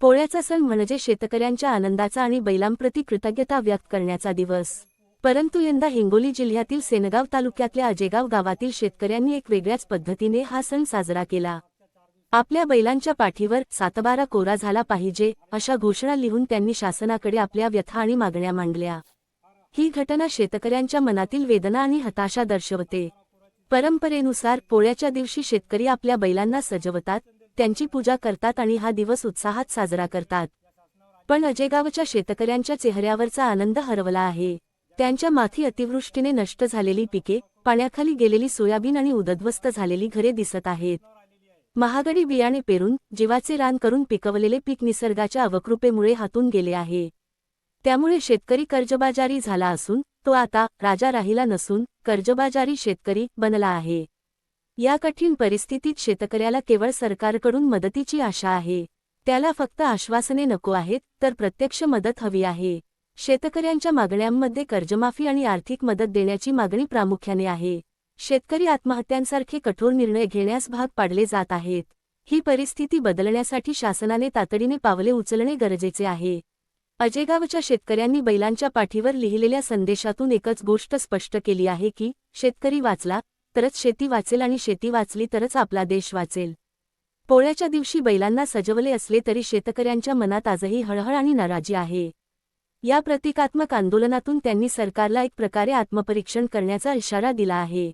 पोळ्याचा सण म्हणजे शेतकऱ्यांच्या आनंदाचा आणि बैलांप्रती कृतज्ञता व्यक्त करण्याचा दिवस. परंतु यंदा हिंगोली जिल्ह्यातील सेनगाव तालुक्यातल्या अजेगाव गावातील शेतकऱ्यांनी एक वेगळ्याच पद्धतीने हा सण साजरा केला. आपल्या बैलांच्या पाठीवर सातबारा कोरा झाला पाहिजे अशा घोषणा लिहून त्यांनी शासनाकडे आपल्या व्यथा आणि मागण्या मांडल्या. ही घटना शेतकऱ्यांच्या मनातील वेदना आणि हताशा दर्शवते. परंपरेनुसार पोळ्याच्या दिवशी शेतकरी आपल्या बैलांना सजवतात त्यांची पूजा करतात आणि हा दिवस उत्साहात साजरा करतात. पण अजेगावच्या शेतकऱ्यांच्या चेहऱ्यावरचा आनंद हरवला आहे. त्यांच्या माथी अतिवृष्टीने नष्ट झालेली पिके पाण्याखाली गेलेली सोयाबीन आणि उदध्वस्त झालेली घरे दिसत आहेत. महागडी बियाणे पेरून जीवाचे रान करून पिकवलेले पीक निसर्गाच्या अवकृपेमुळे हातून गेले आहे. त्यामुळे शेतकरी कर्जबाजारी झाला असून तो आता राजा राहिला नसून कर्जबाजारी शेतकरी बनला आहे. या कठीण परिस्थितीत शेतकऱ्याला केवळ सरकारकडून मदतीची आशा आहे. त्याला फक्त आश्वासने नको आहेत तर प्रत्यक्ष मदत हवी आहे. शेतकऱ्यांच्या मागण्यांमध्ये कर्जमाफी आणि आर्थिक मदत देण्याची मागणी प्रामुख्याने आहे. शेतकरी आत्महत्यांसारखे कठोर निर्णय घेण्यास भाग पाडले जात आहेत. ही परिस्थिती बदलण्यासाठी शासनाने तातडीने पावले उचलणे गरजेचे आहे. अजेगावच्या शेतकऱ्यांनी बैलांच्या पाठीवर लिहिलेल्या संदेशातून एकच गोष्ट स्पष्ट केली आहे की शेतकरी वाचला तरच शेती वाचेल आणि शेती वाचली तरच आपला देश वाचेल. पोळ्याच्या दिवशी बैलांना सजवले असले तरी शेतकऱ्यांच्या मनात आजही हळहळ आणि नाराजी आहे. या प्रतिकात्मक आंदोलनातून त्यांनी सरकारला एक प्रकारे आत्मपरीक्षण करण्याचा इशारा दिला आहे.